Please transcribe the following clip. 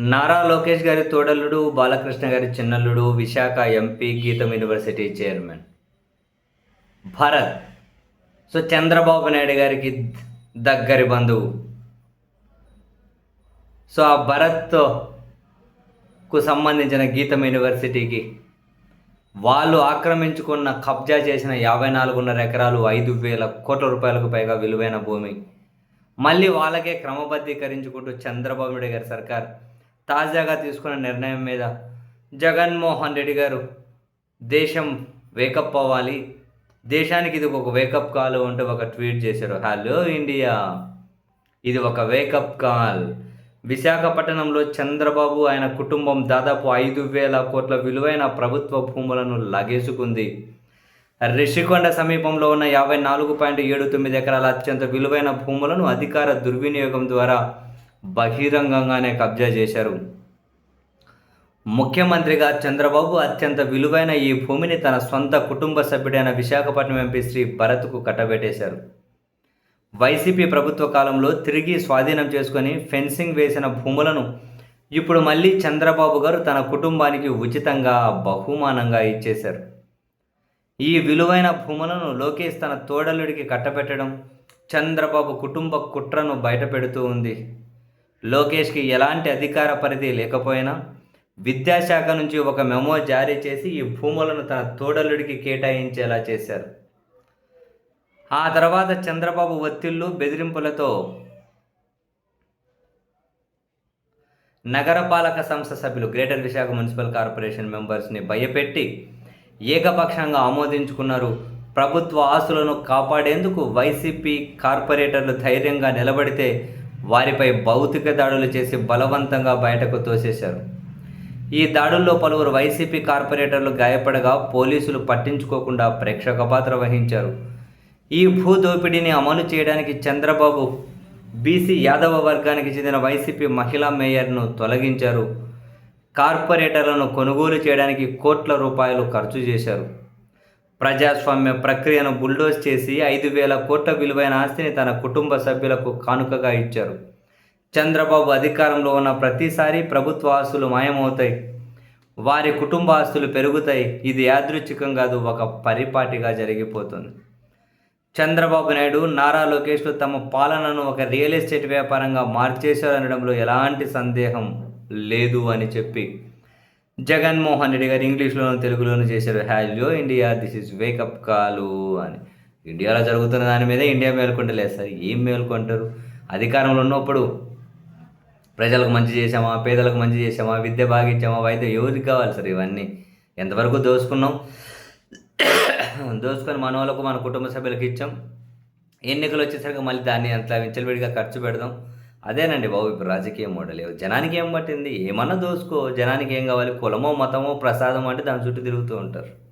నారా లోకేష్ గారి తోడల్లుడు బాలకృష్ణ గారి చిన్నల్లుడు Visakha MP Gitam university chairman. Bharat. So Chandrababu Naidu గారికి దగ్గరి బంధువు. సో ఆ భరత్కు సంబంధించిన గీతం యూనివర్సిటీకి వాళ్ళు ఆక్రమించుకున్న కబ్జా చేసిన యాభై నాలుగున్నర ఎకరాలు ఐదు వేల కోట్ల రూపాయలకు పైగా విలువైన భూమి. మళ్ళీ వాళ్ళకే క్రమబద్ధీకరించుకుంటూ చంద్రబాబు నాయుడు గారి సర్కార్ తాజాగా తీసుకున్న నిర్ణయం మీద జగన్మోహన్ రెడ్డి గారు దేశం వేకప్ అవ్వాలి. దేశానికి ఇది ఒక వేకప్ కాల్ అంటూ ఒక ట్వీట్ చేశారు. హలో ఇండియా ఇది ఒక వేకప్ కాల్ విశాఖపట్నంలో చంద్రబాబు ఆయన కుటుంబం దాదాపు ఐదు వేల కోట్ల విలువైన ప్రభుత్వ భూములను లగేసుకుంది. రిషికొండ సమీపంలో ఉన్న యాభై నాలుగు పాయింట్ ఏడు తొమ్మిది ఎకరాల అత్యంత విలువైన భూములను అధికార దుర్వినియోగం ద్వారా బహిరంగంగానే కబ్జా చేశారు. ముఖ్యమంత్రిగా చంద్రబాబు అత్యంత విలువైన ఈ భూమిని తన సొంత కుటుంబ సభ్యుడైన విశాఖపట్నం ఎంపీ శ్రీ భరత్కు కట్టబెట్టేశారు. వైసీపీ ప్రభుత్వ కాలంలో తిరిగి స్వాధీనం చేసుకొని ఫెన్సింగ్ వేసిన భూములను ఇప్పుడు మళ్ళీ చంద్రబాబు గారు తన కుటుంబానికి ఉచితంగా బహుమానంగా ఇచ్చేశారు. ఈ విలువైన భూములను లోకేష్ తన తోడలుడికి కట్టబెట్టడం చంద్రబాబు కుటుంబ కుట్రను బయటపెడుతూ ఉంది. లోకేష్కి ఎలాంటి అధికార పరిధి లేకపోయినా విద్యాశాఖ నుంచి ఒక మెమో జారీ చేసి ఈ భూములను తన తోడలుడికి కేటాయించేలా చేశారు. ఆ తర్వాత చంద్రబాబు ఒత్తిళ్ళు బెదిరింపులతో నగరపాలక సంస్థ సభ్యులు గ్రేటర్ విశాఖ మున్సిపల్ కార్పొరేషన్ మెంబర్స్ని భయపెట్టి ఏకపక్షంగా ఆమోదించుకున్నారు. ప్రభుత్వ ఆస్తులను కాపాడేందుకు వైసీపీ కార్పొరేటర్లు ధైర్యంగా నిలబడితే వారిపై భౌతిక దాడులు చేసి బలవంతంగా బయటకు తోసేశారు. ఈ దాడుల్లో పలువురు వైసీపీ కార్పొరేటర్లు గాయపడగా పోలీసులు పట్టించుకోకుండా ప్రేక్షక పాత్ర వహించారు. ఈ భూ దోపిడీని అమలు చేయడానికి చంద్రబాబు బీసీ యాదవ వర్గానికి చెందిన వైసీపీ మహిళా మేయర్ను తొలగించారు. కార్పొరేటర్లను కొనుగోలు చేయడానికి కోట్ల రూపాయలు ఖర్చు చేశారు. ప్రజాస్వామ్య ప్రక్రియను బుల్డోజ్ చేసి ఐదు వేల కోట్ల విలువైన ఆస్తిని తన కుటుంబ సభ్యులకు కానుకగా ఇచ్చారు. చంద్రబాబు అధికారంలో ఉన్న ప్రతిసారి ప్రభుత్వ ఆస్తులు మాయమవుతాయి. వారి కుటుంబ ఆస్తులు పెరుగుతాయి. ఇది యాదృచ్ఛికం కాదు ఒక పరిపాటిగా జరిగిపోతుంది. చంద్రబాబు నాయుడు నారా లోకేష్లు తమ పాలనను ఒక రియల్ ఎస్టేట్ వ్యాపారంగా మార్చేశారనడంలో ఎలాంటి సందేహం లేదు అని చెప్పి జగన్మోహన్ రెడ్డి గారు ఇంగ్లీష్లోను తెలుగులోను చేశారు. Hello India this is wake up call అని. ఇండియాలో జరుగుతున్న దాని మీద ఇండియా మేల్కొంటలేదు సార్. ఏం మేల్కొంటారు? అధికారంలో ఉన్నప్పుడు ప్రజలకు మంచి చేసామా పేదలకు మంచి చేసామా విద్య బాగా వైద్యం ఎవరికి కావాలి సార్ ఇవన్నీ? ఎంతవరకు దోసుకున్నాం? దోసుకొని మన వాళ్ళకు మన కుటుంబ సభ్యులకు ఇచ్చాం. ఎన్నికలు వచ్చేసరికి మళ్ళీ దాన్ని అంత విచ్చలవిడిగా ఖర్చు పెడదాం. అదేనండి బాబు ఇప్పుడు రాజకీయ మోడల్. జనానికి ఏం పట్టింది? ఏమన్నా దోసుకో జనానికి ఏం కావాలి? కులమో మతమో ప్రసాదం అంటే దాని చుట్టూ తిరుగుతూ ఉంటారు.